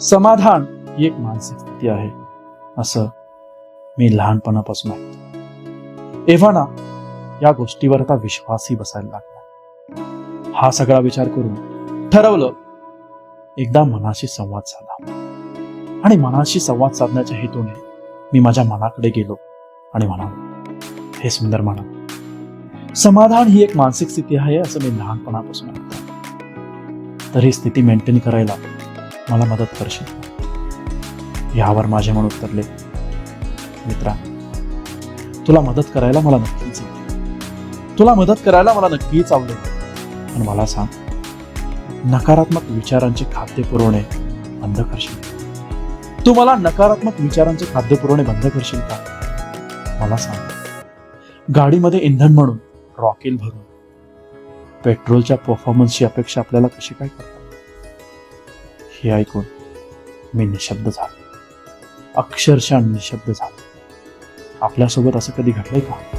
समाधान ही एक मानसिक स्थिती आहे असं मी लहानपणापासून ऐकतो. एव्हाना या गोष्टीवर आता विश्वासही बसायला लागला. हा सगळा विचार करून ठरवलं एकदा मनाशी संवाद साधा. आणि मनाशी संवाद साधण्याच्या हेतूने मी माझ्या मनाकडे गेलो आणि म्हणालो हे सुंदर म्हणा समाधान ही एक मानसिक स्थिती आहे असं मी लहानपणापासून ऐकतो. तर ही स्थिती मेंटेन करायला मला मदत करशील. यावर माझे मन उतरले. मित्रा तुला मदत करायला मला नक्कीच तुला मदत करायला मला नक्कीच आवडेल. पण मला सांग नकारात्मक विचारांचे खाद्य पुरवणे बंद करशील तू मला नकारात्मक विचारांचे खाद्य पुरवणे बंद करशील का? मला सांग गाडीमध्ये इंधन म्हणून रॉकेल भरून पेट्रोलच्या परफॉर्मन्सची अपेक्षा आपल्याला कशी काय करतात हे ऐकून मी निशब्द झालो. अक्षरशः निशब्द झालो. आपल्यासोबत असं कधी घडलंय का?